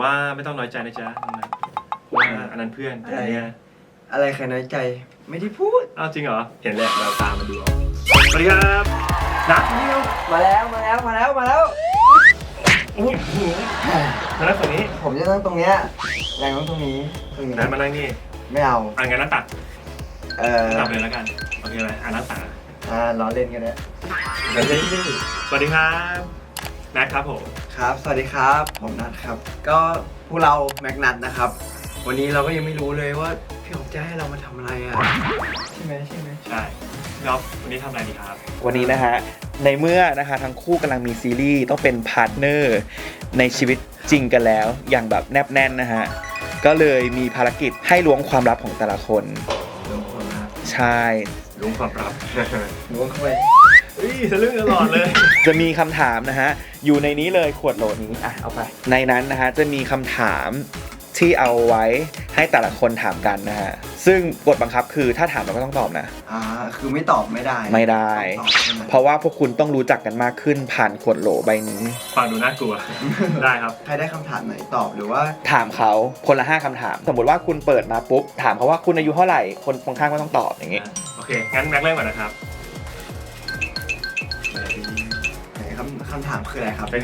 ว่าไม่ต้องน้อยใจนะจ๊ะน้องนัทเพราะว่าอันนั้นเพื่อนแต่อันเนี้ยอะไรใครน้อยใจ ไม่ได้พูด อ้าวจริงเหรอ เห็นแหละเราตามมาดูเอาสวัสดีครับนัทนี่เรามาแล้วมาแล้วมาแล้วมาแล้ว อุ้ยหือมานั่งตรงนี้ผมจะนั่งตรงเนี้ยแรงต้องตรงนี้ตรงนี้นัทมานั่งนี่ไม่เอาอ่านงานหน้าตักเออตักเลยแล้วกันโอเคไหมอ่านหน้าตักอ่าล้อเล่นกันนะ สวัสดีครับแม็กครับผม ครับ สวัสดีครับ ผมนัทครับ ก็พวกเราแม็กนัทนะครับ วันนี้เราก็ยังไม่รู้เลยว่าพี่ออกจะให้เรามาทำอะไรอะ ใช่ไหมใช่ไหมใช่ครับวันนี้ทำอะไรดีครับ วันนี้นะฮะ ในเมื่อนะคะทั้งคู่กำลังมีซีรีส์ต้องเป็นพาร์ทเนอร์ในชีวิตจริงกันแล้ว อย่างแบบแนบแน่นนะฮะ ก็เลยมีภารกิจให้ล้วงความลับของแต่ละคนลงคนนะครับใช่ลุงความลับล้วงเข้าไป เฮ้ยทะลึ่งตลอดเลย จะมีคำถามนะฮะ อยู่ในนี้เลยขวดโหลนี้อะเอาไป ในนั้นนะฮะจะมีคำถามที่เอาไว้ให้แต่ละคนถามกันนะฮะ ซึ่งกฎบังคับคือถ้าถามเราก็ต้องตอบนะ อ่า คือไม่ตอบไม่ได้ไม่ได้ต้องตอบใช่ไหมเพราะว่าพวกคุณต้องรู้จักกันมากขึ้นผ่านขวดโหลใบนี้ ฟังดูน่ากลัว ได้ครับ ใครได้คำถามไหนตอบหรือว่า ถามเขาคนละห้าคำถาม สมมติว่าคุณเปิดมาปุ๊บ ถามเขาว่าคุณอายุเท่าไหร่ คนตรงข้างก็ต้องตอบอย่างงี้ โอเค งั้นแม็กเริ่มก่อนนะครับ คำคำถามคืออะไรครับเป็น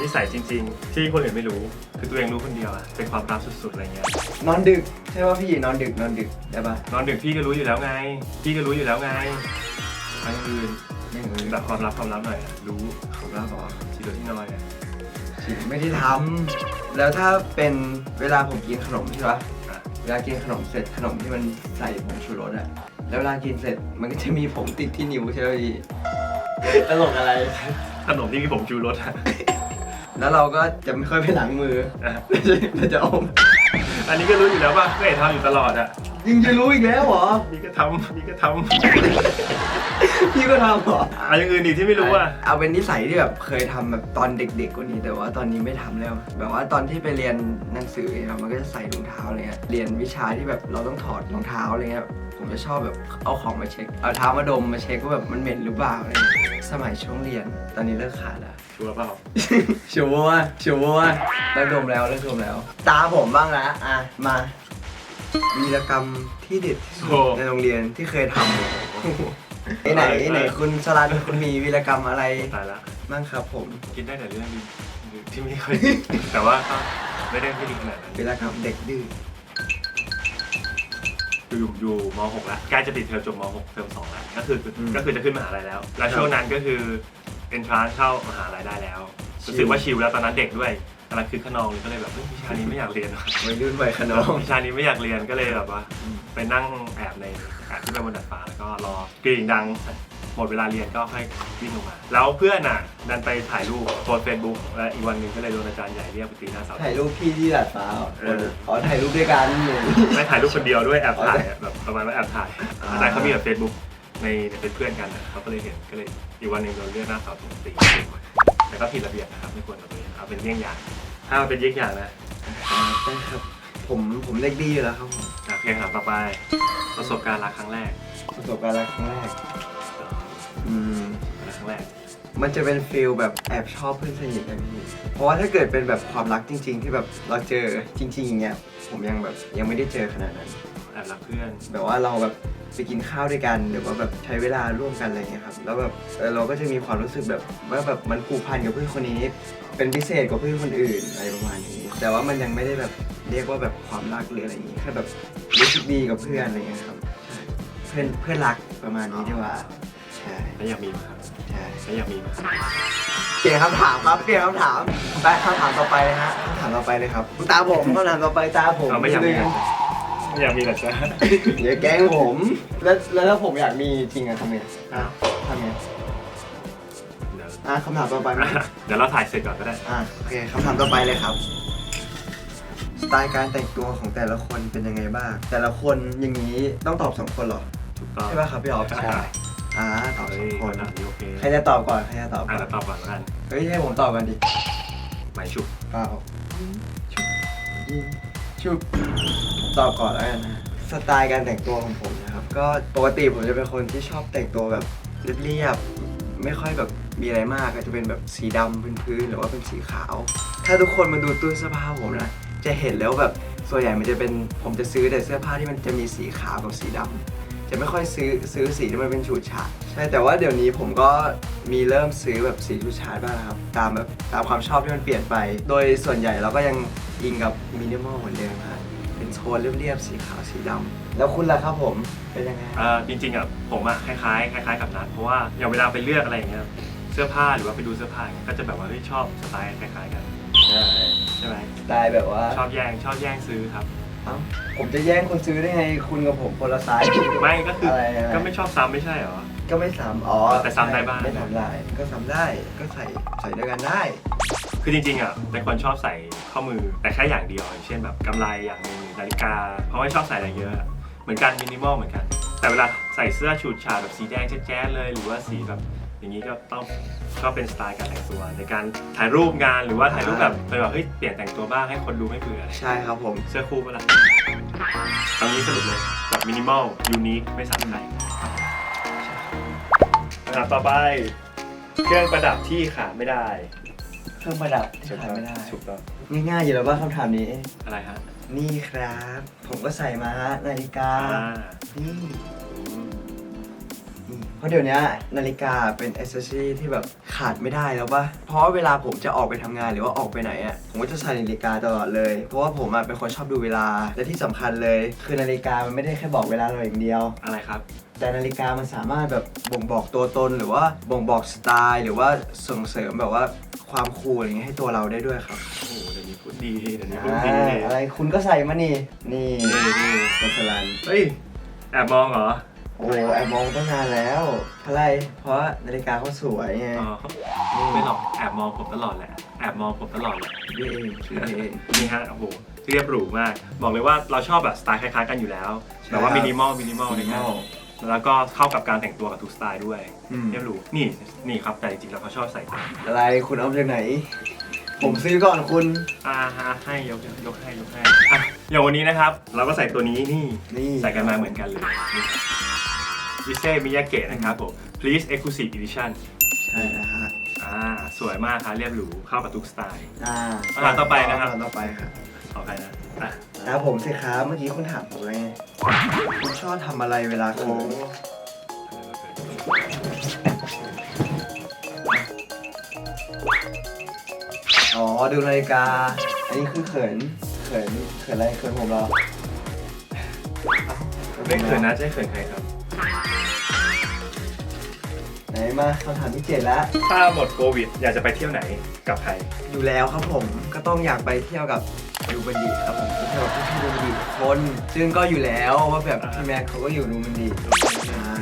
นิสัยจริง ๆ ที่คนอื่นไม่รู้ คือตัวเองรู้คนเดียวอะเป็นความลับสุดๆอะไรเงี้ย นอนดึกใช่ป่ะพี่นอนดึกนอนดึกได้ปะนอนดึกพี่ก็รู้อยู่แล้วไง พี่ก็รู้อยู่แล้วไงครั้งอื่นไม่รู้แบบความลับความลับหน่อยอะรู้ผมเล่าบอกที่เหลือที่นอนเนี่ยจริงไม่ได้ทำแล้วถ้าเป็นเวลาผมกินขนมใช่ปะอะเวลากินขนมเสร็จขนมที่มันใส่ผงชูรสอะแล้วเวลากินเสร็จมันก็จะมีผงติดที่นิ้วใช่ไหมพี่ตลกอะไร ขนมที่มีผงชูรสอะแล้วเราก็จะไม่ค่อยไปล้างมืออะเราจะอมอันนี้ก็รู้อยู่แล้วป่ะก็เห็นทำอยู่ตลอดอะยังจะรู้อีกแล้วเหรอ นี่ก็ทำนี่ก็ท พี่ก็ทำเหรอำอะไรอย่างอื่นอีกที่ไม่รู้อะเอาเป็นนิสัยที่แบบเคยทำแบบตอนเด็กๆกว่านี้แต่ว่าตอนนี้ไม่ทำแล้ว แบบว่าตอนที่ไปเรียนหนังสือเนี่ยมันก็จะใส่รองเท้าอะไรเงี้ยเรียนวิชาที่แบบเราต้องถอดรองเท้าอะไรเงี้ยผมจะชอบแบบเอาของมาเช็คเอาเท้ามาดมมาเช็คว่าแบบมันเหม็นหรือเปล่าอะไรเงี้ยสมัยช่วงเรียนตอนนี้เลิกขาดแล้ว ชัวร์เปล่า ชัวร์ชัวร์เลิกดมแล้วเลิกดมแล้ว ตาผมบ้างนะอะมาวีรกรรมที่เด็ดที่สุดโอ้ ในโรงเรียนที่เคยทำ ไหนไหนไหนคุณสลันคุณมีวีรกรรมอะไรตายละบ้างครับผม กินได้แต่เรื่องดีที่ไม่ค่อยดีแต่ว่าก็ไม่ได้ไม่ดีขนาดนั้นวีรกรรมเด็กดื้ออยู่อยู่ม .6 แล้วใกล้จะปิดเทอมจบม .6 เทอม2แล้วก็คือก็คือจะขึ้นมหาลัยแล้ว แล้วช่วงนั้นก็คือ entrance เข้ามหาลัยได้แล้วรู้สึกว่าชิลแล้วตอนนั้นเด็กด้วยกำลังคือขนองเลยก็เลยแบบเฮ้ยวิชานี้ไม่อยากเรียนว่ะ วัยรุ่นวัยขนองวิชานี้ไม่อยากเรียนก็เลยแบบว่าไปนั่งแอบในแอบขึ้นไปบนดาดฟ้าแล้วก็รอกริ่งดังหมดเวลาเรียนก็ค่อยวิ่งลงมา แล้วเพื่อนอะดันไปถ่ายรูปโพสเฟซบุ๊กและอีกวันหนึ่งก็เลยโดนอาจารย์ใหญ่เรียกไปตีหน้าเสาถ่ายรูปพี่ที่ดาดฟ้าเหรอเอออ๋อถ่ายรูปด้วยกันไม่ถ่ายรูปคนเดียวด้วยแอบถ่ายอะแบบประมาณว่าแอบถ่ายอาจารย์เขามีแบบเฟซบุ๊กในเป็นเพื่อนกันอะเขาก็เลยเห็นก็เลยอีกวันหนึ่งโดนเรียกหน้าเสาถูกตีแต่ก็ผิดระเบียบนะครับไม่ควรเอาไปเอาเป็นเยี่ยงอย่าง ถ้ามันเป็นเยี่ยงอย่างนะอ่าใช่ครับผมผมเด็กดีอยู่แล้วครับผมโอเคครับต่อไป ประสบการณ์รักครั้งแรกประสบการณ์รักครั้งแรกอืมรักครั้งแรก มันจะเป็นฟิลแบบแอบชอบเพื่อนสนิทกันพี่เพราะว่าถ้าเกิดเป็นแบบความรักจริง ๆ ที่แบบเราเจอจริงๆอย่างเงี้ยผมยังแบบยังไม่ได้เจอขนาดนั้น แอบรักเพื่อน แบบว่าเราแบบ ไปกินข้าวด้วยกันหรือว่าแบบใช้เวลาร่วมกันอะไรเงี้ยครับแล้วแบบเออเราก็จะมีความรู้สึกแบบว่าแบบมันผูกพันกับเพื่อนคนนี้ เป็นพิเศษกว่าเพื่อนคนอื่นอะไรประมาณนี้ แต่ว่ามันยังไม่ได้แบบเรียกว่าแบบความรักหรืออะไรอย่างงี้แค่แบบรู้สึกดีกับเพื่อนอะไรเงี้ยครับใช่เพื่อนเพื่อนรักประมาณนี้ดีกว่าใช่แล้วอยากมีไหมครับใช่ แล้วอยากมีไหมครับเปลี่ยนคำถามครับเปลี่ยนคำถามไปคำถามต่อไปเลยฮะคำถามต่อไปเลยครับ ตาผมคำถามต่อไปตาผมเราไม่อยากมีลืไม่ อยากมีหรอจ๊ะอย่าแกล้งผม แล้วแล้วถ้าผมอยากมีจริงอะทำไงอะทำไงเดี๋ยวอะคำถามต่อไปไหมเดี๋ยวเราถ่ายเสร็จก่อนก็ได้ อะโอเคคำถามต่อไปเลยครับ สไตล์การแต่งตัวของแต่ละคนเป็นยังไงบ้าง แต่ละคนอย่างนี้ต้องตอบสองคนเหรอถูกต้องใช่ป่ะครับพี่ออฟใช่อ่าตอบเฮ้สองยคนคำถามนี้โอเคใครจะตอบก่อนใครจะตอบอะก่อนเดี๋ยวตอบก่อนแล้วกันเฮ้ยให้ผมตอบกันดิหมายฉุกเปล่าชุบยิง ชุบตอบก่อนแล้วกันนะสไตล์การแต่งตัวของผมนะครับก็ปกติผมจะเป็นคนที่ชอบแต่งตัวแบบเรียบๆไม่ค่อยแบบมีอะไรมากก็จะเป็นแบบสีดำพื้นๆหรือว่าเป็นสีขาว ถ้าทุกคนมาดูตู้เสื้อผ้าผมนะจะเห็นแล้วแบบส่วนใหญ่มันจะเป็นผมจะซื้อแต่เสื้อผ้าที่มันจะมีสีขาวกับสีดำ จะไม่ค่อยซื้อซื้อสีที่มันเป็นฉูดฉาดใช่แต่ว่าเดี๋ยวนี้ผมก็มีเริ่มซื้อแบบสีฉูดฉาดบ้างนะครับตามแบบตามความชอบที่มันเปลี่ยนไป โดยส่วนใหญ่เราก็ยังอิงกับมินิมอลเหมือนเดิมครับเป็นโทนเรียบๆสีขาวสีดำแล้วคุณล่ะครับผมเป็นยังไงเอ่อจริงๆอะผมอะคล้ายๆคล้ายๆกับนัดเพราะว่าอย่างเวลาไปเลือกอะไรอย่างเงี้ยเสื้อผ้าหรือว่าไปดูเสื้อผ้าอย่างเงี้ยก็จะแบบว่าเฮ้ยชอบสไตล์คล้ายๆกันใช่ไหมสไตล์แบบว่าชอบแย่งชอบแย่งซื้อครับ เอ้าผมจะแย่งคนซื้อได้ไง คุณกับผมคนละไซส์ไม่ก็คืออะไรอะไรก็ไม่ชอบซ้ำไม่ใช่เหรอ ก็ไม่ซ้ำอ๋อแต่ซ้ำได้บ้าง ไม่ซ้ำได้ก็ซ้ำได้ก็ใส่ใส่ด้วยกันได้ คือจริงๆอะเป็นคนชอบใส่ข้อมือแต่แค่อย่างเดียวอย่างเช่นแบบกำไรอย่างหนึงนาฬิกา เพราะไม่ชอบใส่อะไรเยอะ เหมือนกันมินิมอลเหมือนกัน แต่เวลาใส่เสื้อฉูดฉาดแบบสีแดงแจ๊ดๆเลย หรือว่าสีแบบ อย่างนี้ก็ต้องก็เป็นสไตล์การแต่งตัว ในการถ่ายรูปงานหรือว่าถ่ายรูปแบบเป็นแบบเฮ้ยเปลี่ยนแต่งตัวบ้างให้คนดูไม่เบื่ออะไรใช่ครับผม เสื้อคู่เปะล่าตอนนี้สรุปเลยแบบมินิมอลยูนิคไม่ซ้ำใครครับต่อไปเครื่องประดับที่ขาดไม่ได้เครื่องประดับที่ขาดไม่ได้ถูกต้องง่ายๆอยู่แล้วว่าคำถามนี้ อะไรฮะ นี่ครับ ผมก็ใส่มานาฬิกาอ่านี่อืมนี่เพ ราะเดี๋ยวนี้นาฬิกาเป็นอ c เซ s ซอรี่ที่แบบขาดไม่ได้แล้วปะเพราะว่าเวลาผมจะออกไปทำงานหรือว่าออกไปไหนอะผมก็จะใส่นาฬิกาตลอดเลย เพราะว่าผมอะเป็นคนชอบดูเวลาและที่สำคัญเลย คือนาฬิกามันไม่ได้แค่บอกเวลาเราอย่างเดียว อะไรครับ แต่นาฬิกามันสามารถแบบบ่งบอกตัวตนหรือว่าบ่งบอกสไตล์ หรือว่าส่งเสริมแบบว่าความคูลอะไรเงี้ยให้ตัวเราได้ด้วยครับโอ้โหเดี๋ยวนี้พูดดีเดี๋ยวนี้พูดอ่าดีอะไรคุณก็ใส่มานี่นี่นี่นี่มัสลัน เฮ้ย แอบมองเหรอ โอ้แอบมองตั้งนานแล้วเพราะอะไร เพราะนาฬิกาเขาสวยไงอ๋อไม่หรอกแอบมองผมตลอดแหละแอบมองผมตลอดแหละนี่เองชื่อนี่เอง นี่ฮะโอ้โหเรียบหรูมาก บอกเลยว่าเราชอบแบบสไตล์คล้ายๆกันอยู่แล้ว ใช่แบบว่าครับมินิมอลมินิมอลอะไรเงี้ยแล้วก็เข้ากับการแต่งตัวกับทุกสไตล์ด้วย อืม เรียบหรู นี่นี่ครับแต่จริงๆแล้วเขาชอบใส่ตามอะไรคุณเอามาจากไหน ผมซื้อก่อนคุณอ่าฮะให้ยกยกให้ยกให้อะอย่างวันนี้นะครับ เราก็ใส่ตัวนี้นี่นี่ใส่กันมาเหมือนกันเลย วิเซ่มิยาเกะนะครับผม please exclusive edition ใช่นะฮะอ่าสวยมากครับเรียบหรูเข้ากับทุกสไตล์ อ่าคำถามต่อไปนะครับำถามต่อไปครับขอใครนะอะนะผมสิครับเมื่อกี้คุณถามผมไงคุณชอบทำอะไรเวลาเขินอ๋อดูนาฬิกา อันนี้คือเขินเขินเขินอะไรเขินผมเหรอ ไม่เขินนะจะให้เขินใครครับ ไหนมาคำถามที่เจ็ดแล้ว ถ้าหมดโควิด อยากจะไปเที่ยวไหนกับใคร อยู่แล้วครับผมก็ต้องอยากไปเที่ยวกับดูบันดีครับผมไปเที่ยวกับพี่ๆดูบันดีทุกคน ซึ่งก็อยู่แล้วว่าแบบอ่าพี่แม็กเขาก็อยู่ดูบันดี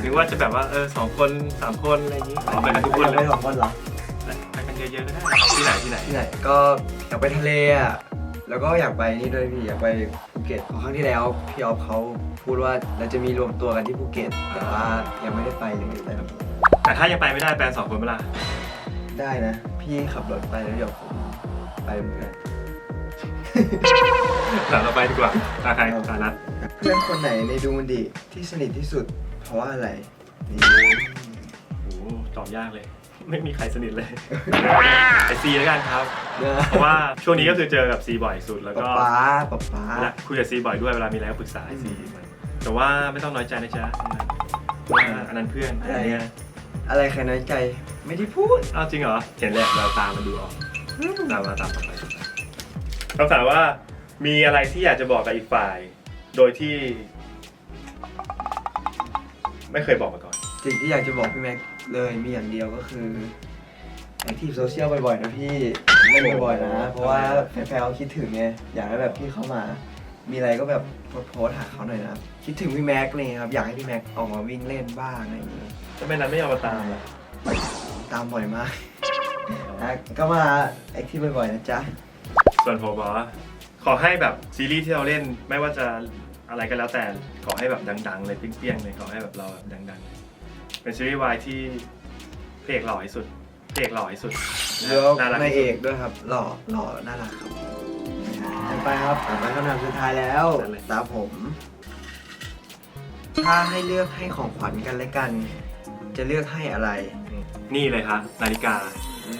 นึกว่าจะแบบว่าเออสองคนสามคนอะไรอย่างนี้ขอไปกันทุกคนเลไปยสองคนเหรอไปกันเยอะๆก็ได้ที่ไหนที่ไหนที่ไหนก็อยากไปทะเลอะแล้วก็อยากไปนี่ด้วยพี่อยากไปภูเก็ตเพราะครั้งที่แล้วพี่ออฟเขาพูดว่าเราจะมีรวมตัวกันที่ภูเก็ต แต่ว่ายังไม่ได้ไปเลยแต่ แต่ถ้ายังไปไม่ได้แปลสองคนเวลาได้นะ พี่ขับรถไปแล้วเดี๋ยวผมไปเหมือนกันหลังเราไปดีกว่าตาใครตานัดเพื่อนคนไหนในดูมันดีที่สนิทที่สุด เพราะว่าอะไรนี่โอ้โหตอบยากเลย ไม่มีใครสนิทเลยไอซีแล้วกันครับเนอะเพราะว่าช่วงนี้ก็คือเจอกับซีบ่อยสุดแล้วป๊าก็ป๊าป๊าป๊าและคุยกับซีบ่อยด้วยเวลามีอะไรก็ปรึกษาไอซีแต่ว่าไม่ต้องน้อยใจนะจ๊ะเพราะว่าอันนั้นเพื่อนอันเนี้ย อะไรใครน้อยใจ ไม่ได้พูดอ้าวจริงเหรอ เห็นแหละเราตามมาดูออกตามมาตามต่อไปคำถามว่า มีอะไรที่อยากจะบอกกับอีกฝ่าย โดยที่ ไม่เคยบอกมาก่อน สิ่งที่อยากจะบอกพี่แม็กเลยมีอย่างเดียวก็คือแอคทีฟโซเชียลบ่อยๆนะพี่เล่นบ่อยๆนะ เพราะว่าแฟนๆเขาคิดถึงไงอยากให้แบบพี่เข้ามา มีอะไรก็แบบโพสต์หาเขาหน่อยนะครับคิดถึงพี่แม็กเลยครับอยากให้พี่แม็กออกมาวิ่งเล่นบ้างอะไรอย่างนี้ทำไมนั้นไม่ยอมมาตามล่ะตามบ่อยมากนะก็มาแอคทีฟบ่อยๆนะจ๊ะส่วนผมบอกว่าขอให้แบบซีรีส์ที่เราเล่นไม่ว่าจะอะไรก็แล้วแต่ขอให้แบบดังๆเลยเปรี้ยงๆเลยขอให้แบบเราแบบดังๆเลยเป็นซีรีส์วายที่เพลกหล่อที่สุดเพลกหล่อที่สุดเลือกน่ารักนายที่เอสุด กด้วยครับหล่อหล่อน่ารักครับ ต่อไปครับต่อไปคำถามสุดท้ายแล้วนั่นเลย ตาผม ถ้าให้เลือกให้ของขวัญกันและกัน จะเลือกให้อะไรอืมนี่เลยครับนาฬิกา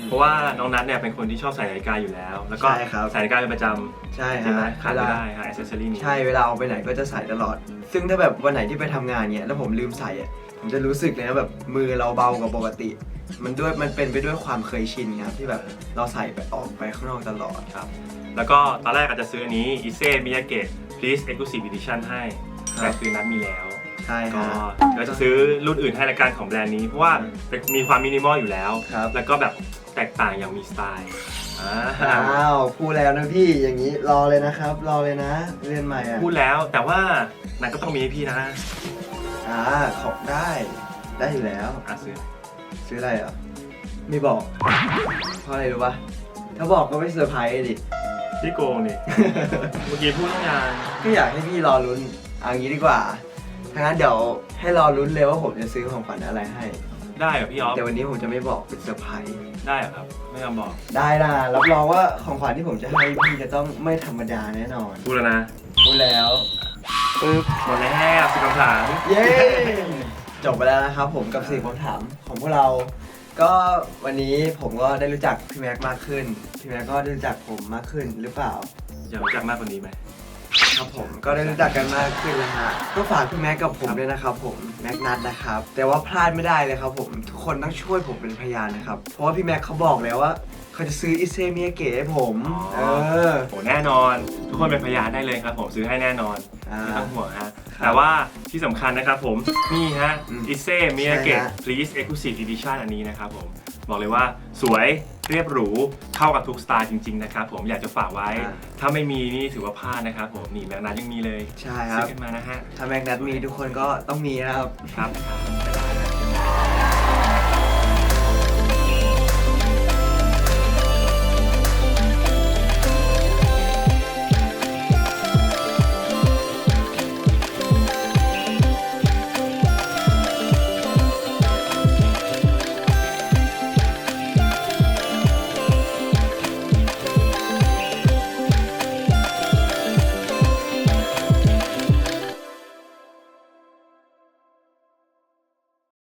เพราะว่าน้องนัทเนี่ยเป็นคนที่ชอบใส่นาฬิกาอยู่แล้ว แล้วก็ใช่ครับ ใส่นาฬิกาเป็นประจำใช่ใช่ไหมฮะขาดเวไม่ลาได้ฮะอ c เซสซอรี่นี้ ใช่เวลาออกไปไหนก็จะใส่ตลอด ซึ่งถ้าแบบวันไหนที่ไปทำงานเนี่ยแล้วผมลืมใส่อะผมจะรู้สึกเลยนะแบบมือเราเบากว่าปกติ มันด้วยมันเป็นไปด้วยความเคยชินครับที่แบบเราใส่ไปออกไปข้างนอกตลอดครับ แล้วก็ตอนแรกอาจจะซื้ออันนี้ i s e Miyake Please Exclusive Edition ให้ ครับ แต่คือนัดมีแล้ว ใช่ก็ฮะ เดี๋ยวจะซื้อรุ่นอื่นให้ละกันของแบรนด์นี้เพราะว่าเป็นมีความมินิมอลอยู่แล้ว ครับ แล้วก็แบบแตกต่างอย่างมีสไตล์อ่าอ้าวพูดแล้วนะพี่อย่างนี้รอเลยนะครับ รอเลยนะ เรียนใหม่อะพูดแล้วแต่ว่านัทก็ต้องมีให้พี่นะอ่าขอบได้ ได้อยู่แล้ว อะซื้อซื้ออะไรอะไม่บอก เพราะอะไรรู้ปะถ้าบอกก็ไม่เซอร์ไพรส์ดิ พี่โกงนี่ เมื่อกี้พูดตั้งนานก็อยากให้พี่รอลุ้นเอางี้ดีกว่าถ้างั้นเดี๋ยวให้รอลุ้นเลยว่าผมจะซื้อของขวัญอะไรให้ ได้เหรอพี่ออฟแต่วันนี้ผมจะไม่บอกเป็นเซอร์ไพรส์ได้เหรอครับ ไม่ยอมบอกได้นะรับรองว่าของขวัญที่ผมจะให้พี่จะต้องไม่ธรรมดาแน่นอนพูดแล้วนะพูดแล้ว ปึ๊บหมดแล้วสิบคำถาม เย้ จบไปแล้วนะครับผมกับสี่คำถามของพวกเรา ก็วันนี้ผมก็ได้รู้จักพี่แม็กซ์มากขึ้น พี่แม็กซ์ก็ได้รู้จักผมมากขึ้นหรือเปล่า อยากรู้จักมากกว่านี้ไหม ครับผมก็ได้รู้จักกันมากขึ้นแล้วฮะก็ฝากพี่แม็กกับผมด้วยนะครับผมแม็กนัทนะครับ แต่ว่าพลาดไม่ได้เลยครับผมทุกคนต้องช่วยผมเป็นพยานนะครับ เพราะว่าพี่แม็กเขาบอกแล้วว่าเขาจะซื้ออิเซมิยาเกะให้ผมเออโหแน่นอน ทุกคนเป็นพยานได้เลยครับ ผมซื้อให้แน่นอน อ่า ไม่ต้องห่วงฮะครับ แต่ว่าที่สำคัญนะครับผม นี่ฮะอืมอิเซ่มิยาใช่เกะฮะ Please Exclusive Edition อันนี้นะครับผม บอกเลยว่าสวยเรียบหรูเข้ากับทุกสไตล์จริง ๆ นะครับผมอยากจะฝากไว้ถ้าไม่มีนี่ถือว่าพลาดนะครับผม นี่แมกนัทยังมีเลยใช่คซื้รัอบกันมานะฮะ ถ้าแม็กนัทมีทุกคนก็ต้องมีนะครับ ครับ